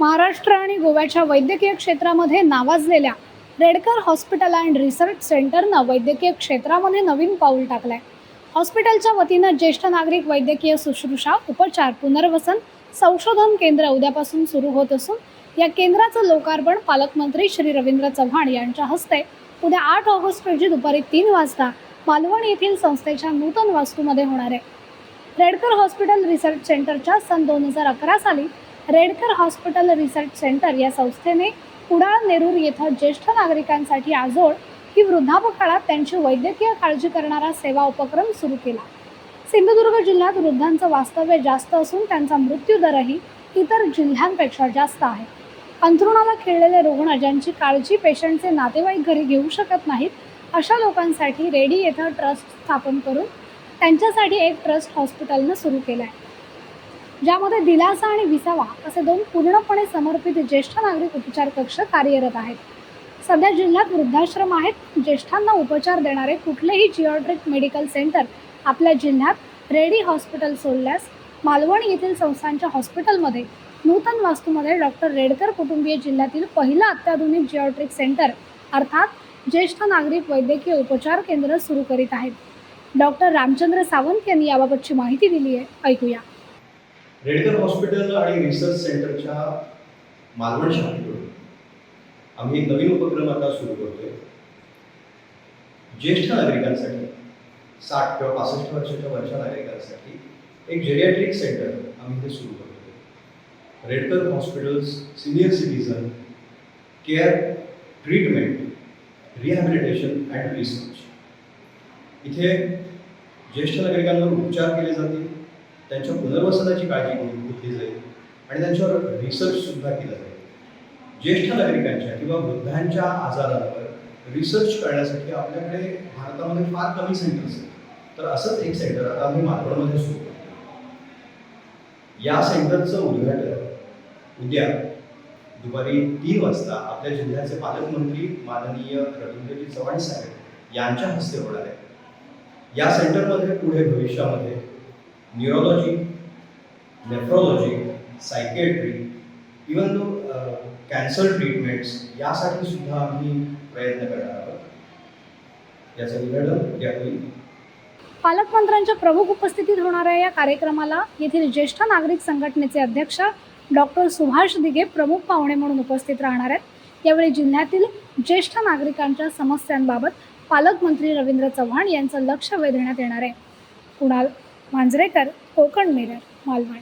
महाराष्ट्र आणि गोव्याच्या वैद्यकीय क्षेत्रामध्ये नावाजलेल्या रेडकर हॉस्पिटल अँड रिसर्च सेंटरनं वैद्यकीय क्षेत्रामध्ये नवीन पाऊल टाकलंय. हॉस्पिटलच्या वतीनं ज्येष्ठ नागरिक वैद्यकीय शुश्रूषा उपचार पुनर्वसन संशोधन केंद्र उद्यापासून सुरू होत असून या केंद्राचं लोकार्पण पालकमंत्री श्री रवींद्र चव्हाण यांच्या हस्ते उद्या आठ ऑगस्ट रोजी दुपारी तीन वाजता मालवण येथील संस्थेच्या नूतन वास्तूमध्ये होणार आहे. रेडकर हॉस्पिटल रिसर्च सेंटरच्या सन दोन हजार अकरा साली रेडकर हॉस्पिटल रिसर्च सेंटर या संस्थेने कुडाळ नेरूर येथे ज्येष्ठ नागरिकांसाठी आजोळ ही वृद्धापकाळात त्यांची वैद्यकीय काळजी करणारा सेवा उपक्रम सुरू केला. सिंधुदुर्ग जिल्ह्यात वृद्धांचं वास्तव्य जास्त असून त्यांचा मृत्यूदरही इतर जिल्ह्यांपेक्षा जास्त आहे. अंथरुणाला खिळलेले रुग्ण ज्यांची काळजी पेशंटचे नातेवाईक घरी घेऊ शकत नाहीत अशा लोकांसाठी रेडी येथे ट्रस्ट स्थापन करून त्यांच्यासाठी एक ट्रस्ट हॉस्पिटलनं सुरू केलं आहे ज्यामध्ये दिलासा आणि विसावा असे दोन पूर्णपणे समर्पित ज्येष्ठ नागरिक उपचार कक्ष कार्यरत आहेत. सध्या जिल्ह्यात वृद्धाश्रम आहेत. ज्येष्ठांना उपचार देणारे कुठलेही जिओट्रिक मेडिकल सेंटर आपल्या जिल्ह्यात रेडी हॉस्पिटल सोडल्यास मालवण येथील संस्थांच्या हॉस्पिटलमध्ये नूतन वास्तूमध्ये डॉक्टर रेडकर कुटुंबीय जिल्ह्यातील पहिलं अत्याधुनिक जिओट्रिक सेंटर अर्थात ज्येष्ठ नागरिक वैद्यकीय उपचार केंद्र सुरू करीत आहेत. डॉक्टर रामचंद्र सावंत यांनी याबाबतची माहिती दिली आहे ऐकूया. रेडकर हॉस्पिटल आणि रिसर्च सेंटरच्या मालवण शाखेकडून आम्ही एक नवीन उपक्रम आता सुरू करतोय. ज्येष्ठ नागरिकांसाठी साठ किंवा पासष्ट वर्षाच्या वरच्या नागरिकांसाठी एक जेरियाट्रिक सेंटर आम्ही इथे सुरू करतोय. Redkar hospitals senior citizen care treatment rehabilitation and research इथे ज्येष्ठ नागरिकांवर उपचार केले जातील. त्यांच्या पुनर्वसनाची काळजी घेतली जाईल आणि त्यांच्यावर रिसर्चसुद्धा केला जाईल. ज्येष्ठ नागरिकांच्या किंवा वृद्धांच्या आजारावर रिसर्च करण्यासाठी आपल्याकडे भारतामध्ये फार कमी सेंटर्स आहेत तर असंच एक सेंटर आता आम्ही मालवणमध्ये सुरू करतो या सेंटरचं उद्घाटन उद्या दुपारी तीन वाजता आपल्या जिल्ह्याचे पालकमंत्री माननीय रवींद्रजी चव्हाण साहेब यांच्या हस्ते होणार आहे. या सेंटरमध्ये पुढे भविष्यामध्ये neurology, nephrology, psychiatry, even though uh, cancer treatments यासाठी सुद्धा आम्ही प्रयत्न करणार आहोत. याचं उद्घाटन उद्या होईल पालकमंत्र्यांच्या प्रमुख उपस्थितीत होणाऱ्या या कार्यक्रमाला. येथील ज्येष्ठ नागरिक संघटनेचे अध्यक्ष डॉक्टर सुभाष दिघे प्रमुख पाहुणे म्हणून उपस्थित राहणार आहेत. यावेळी जिल्ह्यातील ज्येष्ठ नागरिकांच्या समस्यांबाबत पालकमंत्री रवींद्र चव्हाण यांचं लक्ष वेधण्यात येणार आहे. कुणाल? मांजरेकर कोकण मिरर मालवण.